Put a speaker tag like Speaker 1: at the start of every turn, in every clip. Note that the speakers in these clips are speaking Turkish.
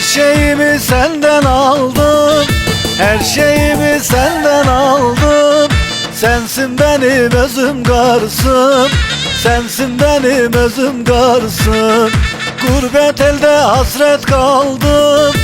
Speaker 1: şeyimi senden aldım. Her şeyimi senden aldım. Sensin benim özüm garsım. Sensin benim özüm garsım. Gurbet elde hasret kaldım.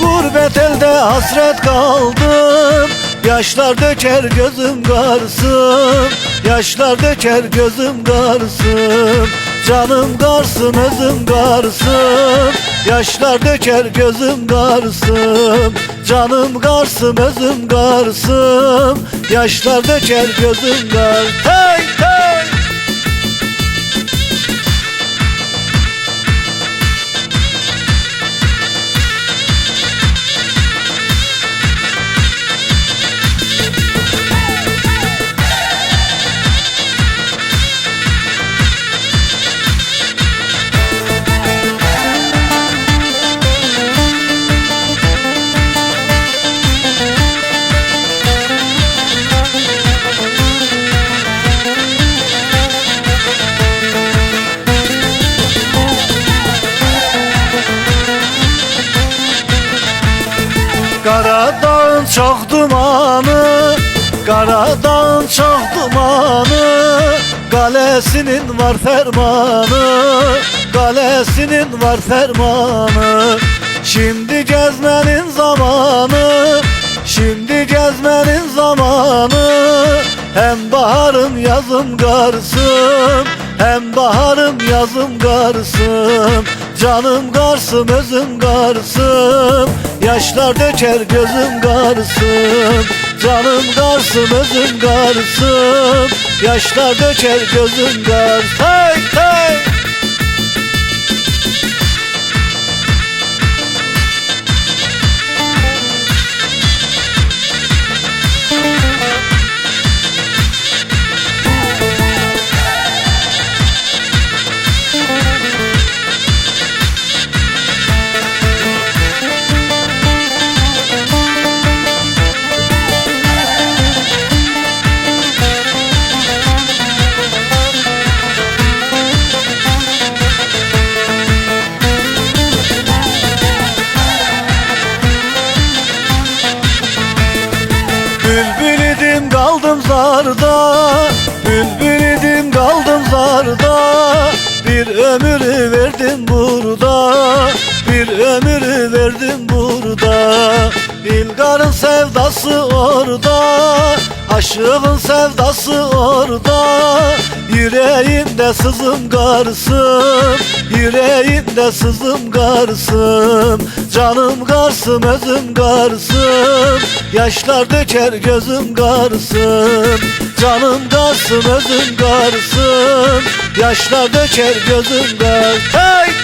Speaker 1: Gurbet elde hasret kaldım Yaşlar döker gözüm garsım Yaşlar döker gözüm garsım Canım garsım özüm garsım Yaşlar döker gözüm garsım Canım garsım özüm garsım Yaşlar döker gözüm Hey hey çok dumanı Karadağın çok dumanı Galesinin var fermanı Galesinin var fermanı. Şimdi gezmenin zamanı Şimdi gezmenin zamanı. Hem baharım yazım garsım Hem baharım yazım garsım Canım garsım özüm garsım Yaşlar döker gözüm garsım Canım garsım özüm garsım Yaşlar döker gözüm garsım Hey hey kaldım zarda. Bülbül idim kaldım zarda. Bir ömrü verdim burada. Bir ömrü verdim İlgar'ın sevdası orada Aşığın sevdası orada. Yüreğimde sızım garsım Yüreğimde sızım garsım Canım garsım özüm garsım Yaşlar döker gözüm garsım Canım garsım özüm garsım Yaşlar döker gözüm garsım hey